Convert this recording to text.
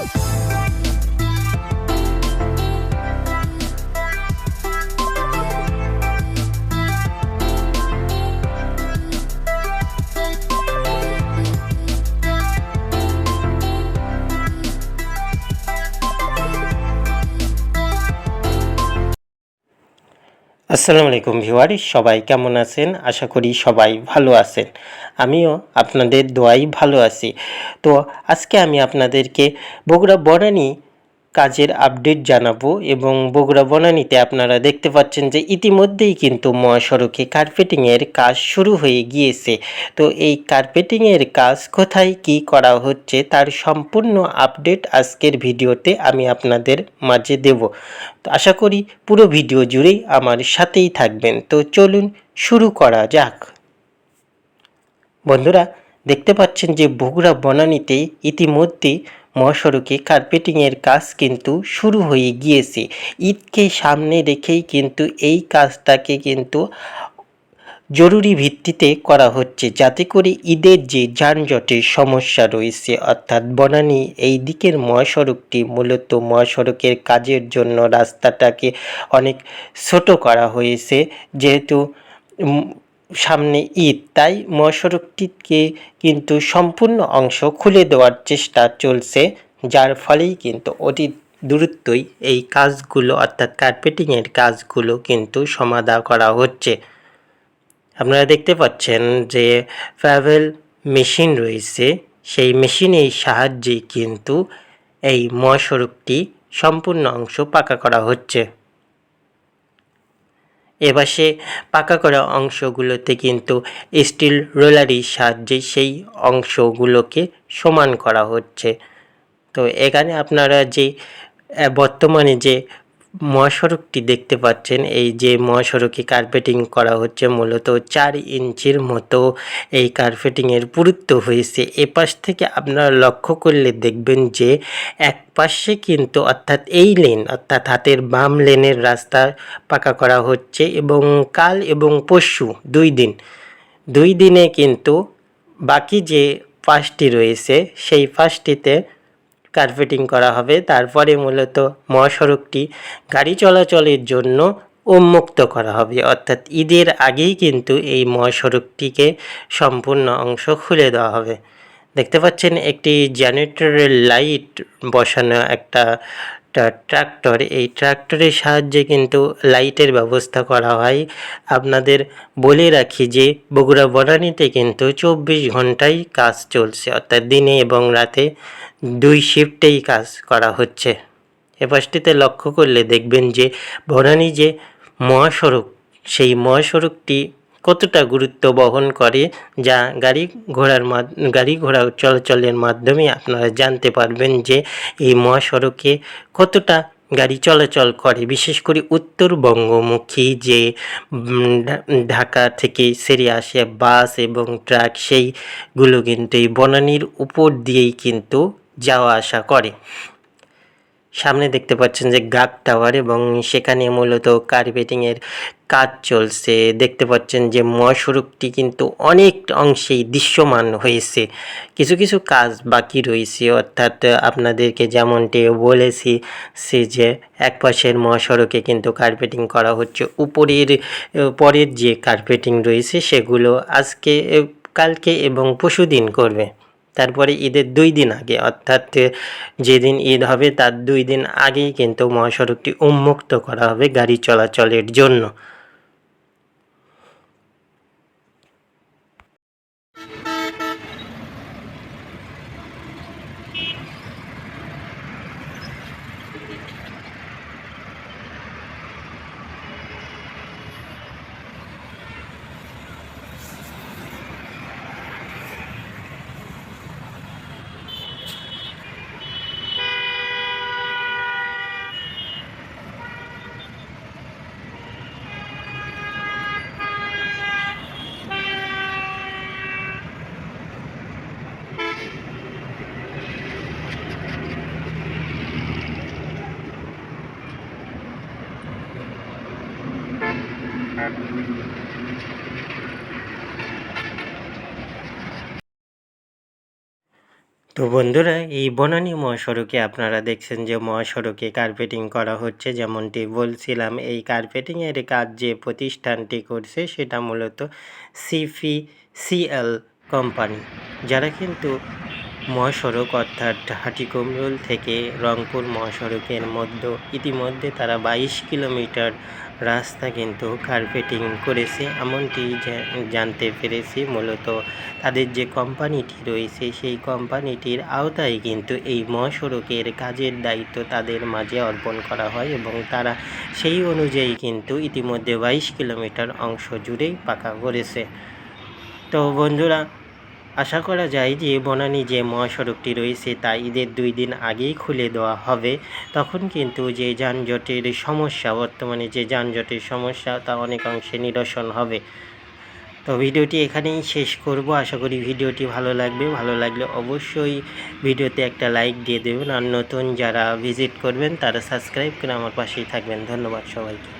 Woo! আসসালামু আলাইকুম viewer সবাই কেমন আছেন? আশা করি সবাই ভালো আছেন। আমিও আপনাদের দোয়াই ভালো আছি। তো আজকে আমি আপনাদেরকে বগুড়া বনানী কাজের আপডেট জানাব এবং বগুড়া বনানীতে আপনারা দেখতে পাচ্ছেন যে ইতিমধ্যেই কিন্তু মহাসড়কে কার্পেটিংয়ের কাজ শুরু হয়ে গিয়েছে। তো এই কার্পেটিংয়ের কাজ কোথায়, কি করা হচ্ছে, তার সম্পূর্ণ আপডেট আজকের ভিডিওতে আমি আপনাদের মাঝে দেব। তো আশা করি পুরো ভিডিও জুড়েই আমার সাথেই থাকবেন। তো চলুন শুরু করা যাক। বন্ধুরা, দেখতে পাচ্ছেন যে বগুড়া বনানীতে ইতিমধ্যে মহাসড়কে কার্পেটিংয়ের কাজ কিন্তু শুরু হয়ে গিয়েছে। ঈদকে সামনে রেখেই কিন্তু এই কাজটাকে কিন্তু জরুরি ভিত্তিতে করা হচ্ছে, যাতে করে ঈদের যে যানজটের সমস্যা রয়েছে, অর্থাৎ বনানী এই দিকের মহাসড়কটি মূলত মহাসড়কের কাজের জন্য রাস্তাটাকে অনেক ছোট করা হয়েছে। যেহেতু সামনে ঈদ, তাই মহাসড়কটিকে কিন্তু সম্পূর্ণ অংশ খুলে দেওয়ার চেষ্টা চলছে, যার ফলেই কিন্তু অতি দূরত্বই এই কাজগুলো, অর্থাৎ কার্পেটিংয়ের কাজগুলো কিন্তু সমাধা করা হচ্ছে। আপনারা দেখতে পাচ্ছেন যে ট্রাভেল মেশিন রয়েছে, সেই মেশিনের সাহায্যে কিন্তু এই মহাসড়কটি সম্পূর্ণ অংশ পাকা করা হচ্ছে। এপাশে পাকা করা অংশগুলোতে কিন্তু স্টিল রোলারির সাহায্যে সেই অংশগুলোকে সমান করা হচ্ছে। তো এখানে আপনারা যে বর্তমানে যে মহাসড়কটি দেখতে পাচ্ছেন। এই যে মহাসড়কে কার্পেটিং করা হচ্ছে মূলত চার ইঞ্চির মতো এই কার্পেটিংয়ের পুরুত্ব হয়েছে। এপাশ থেকে আপনারা লক্ষ্য করলে দেখবেন যে এক পাশে কিন্তু অর্থাৎ এই লেন অর্থাৎ হাতের বাম লেনের রাস্তা পাকা করা হচ্ছে এবং কাল এবং পরশু দুই দিন। দুই দিনে কিন্তু বাকি যে পাশটি রয়েছে, সেই পাশটিতে কার্পেটিং করা হবে। তারপরে মূলত মহাসড়কটি গাড়ি চলাচলের জন্য উন্মুক্ত করা হবে। অর্থাৎ ঈদের আগেই কিন্তু এই মহাসড়কটিকে সম্পূর্ণ অংশ খুলে দেওয়া হবে। দেখতে পাচ্ছেন একটি জেনারেটরের লাইট বসানো একটা ট্রাক্টর এই ট্রাক্টরের সাহায্যে কিন্তু লাইটের ব্যবস্থা করা হয়। আপনাদের বলে রাখি যে, বগুড়া বনানীতে কিন্তু চব্বিশ ঘন্টাই কাজ চলছে, অর্থাৎ দিনে এবং রাতে দুই শিফটেই কাজ করা হচ্ছে। এ পাশটিতে লক্ষ্য করলে দেখবেন যে, বনানী যে মহাসড়ক, সেই মহাসড়কটি কতটা গুরুত্ব বহন করে যা গাড়ি ঘোড়ার গাড়ি ঘোড়া চলাচলের মাধ্যমে আপনারা জানতে পারবেন যে এই মহাসড়কে কতটা গাড়ি চলাচল করে। বিশেষ করে উত্তরবঙ্গমুখী যে ঢাকা থেকে সেরে আসে বাস এবং ট্রাক, সেইগুলো কিন্তু এই বনানীর উপর দিয়েই কিন্তু যাওয়া আসা করে। সামনে দেখতে পাচ্ছেন যে গাক টাওয়ার এবং সেখানে মূলত কার্পেটিংয়ের কাজ চলছে। দেখতে পাচ্ছেন যে মহাসড়কটি কিন্তু অনেক অংশেই দৃশ্যমান হয়েছে। কিছু কিছু কাজ বাকি রয়েছে। অর্থাৎ আপনাদেরকে যেমনটি বলেছি, সে যে এক পাশের মহাসড়কে কিন্তু কার্পেটিং করা হচ্ছে। উপরের, পরের যে কার্পেটিং রয়েছে, সেগুলো আজকে, কালকে এবং পশু দিন করবে। তারপরে ঈদের দুই দিন আগে, অর্থাৎ যেদিন ঈদ হবে তার দুই দিন আগেই কিন্তু মহাসড়কটি উন্মুক্ত করা হবে গাড়ি চলাচলের জন্য। তো বন্ধুরা, এই বনানী মহাসড়কে আপনারা দেখছেন যে মহাসড়কে কার্পেটিং করা হচ্ছে। যেমনটি বলছিলাম, এই কার্পেটিংয়ের কাজ যে প্রতিষ্ঠানটি করছে, সেটা মূলত সিফি সিএল কোম্পানি যারা কিন্তু মহাসড়ক অর্থাৎ হাটিকমরুল থেকে রংপুর মহাসড়কের মধ্যে, ইতিমধ্যে তারা বাইশ কিলোমিটার রাস্তা কিন্তু কার্পেটিং করেছে, এমনটি জানতে পেরেছি মূলত। তাদের যে কোম্পানিটি রয়েছে, সেই কোম্পানিটির আওতায় কিন্তু এই মহাসড়কের কাজের দায়িত্ব তাদের মাঝে অর্পণ করা হয় এবং তারা সেই অনুযায়ী কিন্তু ইতিমধ্যে বাইশ কিলোমিটার অংশ জুড়েই পাকা করেছে। তো বন্ধুরা আশা করা যায় যে বনানী যে মহাসড়কটি রয়েছে তা ঈদের দুই দিন আগেই খুলে দেওয়া হবে। তখন কিন্তু যে যানজটের সমস্যা, বর্তমানে যে যানজটের সমস্যা, তা অনেকাংশে নিরসন হবে। তো ভিডিওটি এখানেই শেষ করব। আশা করি ভিডিওটি ভালো লাগবে। ভালো লাগলে অবশ্যই ভিডিওতে একটা লাইক দিয়ে দেবেন। আর নতুন যারা ভিজিট করবেন, তারা সাবস্ক্রাইব করে আমার পাশেই থাকবেন। ধন্যবাদ সবাইকে।